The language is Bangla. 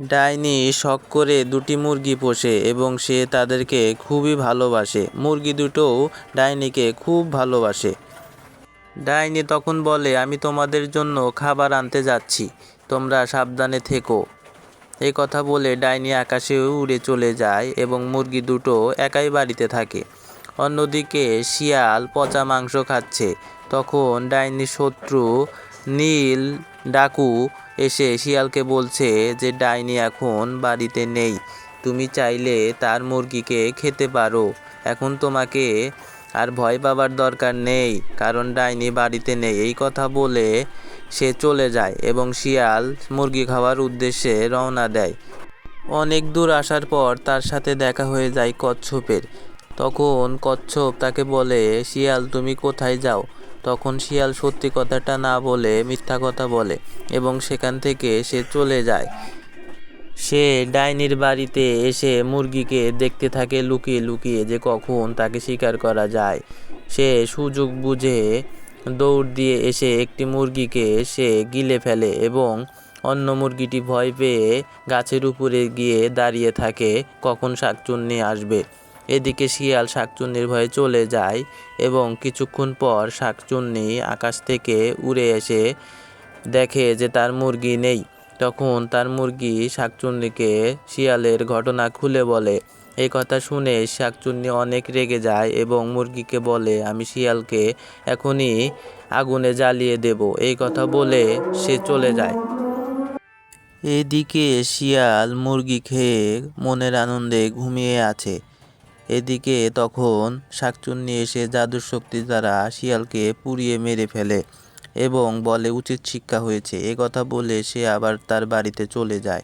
ডাইনি শখ করে দুটি মুরগি পোষে এবং সে তাদেরকে খুবই ভালোবাসে। মুরগি দুটোও ডাইনিকে খুব ভালোবাসে। ডাইনি তখন বলে, আমি তোমাদের জন্য খাবার আনতে যাচ্ছি। তোমরা সাবধানে থেকো। এই কথা বলে ডাইনি আকাশে উড়ে চলে যায় এবং মুরগি দুটো একাই বাড়িতে থাকে। অন্যদিকে শিয়াল পচা মাংস খাচ্ছে। তখন ডাইনি শত্রু নীল ডাকু এসে শিয়ালকে বলছে যে, ডাইনি এখন বাড়িতে নেই। তুমি চাইলে তার মুরগিকে খেতে পারো। এখন তোমাকে আর ভয় পাবার দরকার নেই, কারণ ডাইনি বাড়িতে নেই। এই কথা বলে সে চলে যায় এবং শিয়াল মুরগি খাওয়ার উদ্দেশ্যে রওনা দেয়। অনেক দূর আসার পর তার সাথে দেখা হয়ে যায় কচ্ছপের। তখন কচ্ছপ তাকে বলে, শিয়াল, তুমি কোথায় যাও? তখন শিয়াল সত্যি কথাটা না বলে মিথ্যা কথা বলে এবং সেখান থেকে সে চলে যায়। সে ডাইনির বাড়িতে এসে মুরগিকে দেখতে থাকে লুকিয়ে লুকিয়ে যে কখন তাকে শিকার করা যায়। সে সুযোগ বুঝে দৌড় দিয়ে এসে একটি মুরগিকে সে গিলে ফেলে এবং অন্য মুরগিটি ভয় পেয়ে গাছের উপরে গিয়ে দাঁড়িয়ে থাকে, কখন শাকচুন্নি আসবে। এদিকে শিয়াল শাকচুন্নির ভয়ে চলে যায় এবং কিছুক্ষণ পর শাকচুন্নি আকাশ থেকে উড়ে এসে দেখে যে তার মুরগি নেই। তখন তার মুরগি শাকচুন্নিকে শিয়ালের ঘটনা খুলে বলে। এই কথা শুনে শাকচুন্নি অনেক রেগে যায় এবং মুরগিকে বলে, আমি শিয়ালকে এখনই আগুনে জ্বালিয়ে দেব। এই কথা বলে সে চলে যায়। এদিকে শিয়াল মুরগি খেয়ে মনের আনন্দে ঘুমিয়ে আছে। এদিকে তখন শাকচুন্নি এসে জাদুর শক্তি দ্বারা শিয়ালকে পুড়িয়ে মেরে ফেলে এবং বলে, উচিত শিক্ষা হয়েছে। এ কথা বলে সে আবার তার বাড়িতে চলে যায়।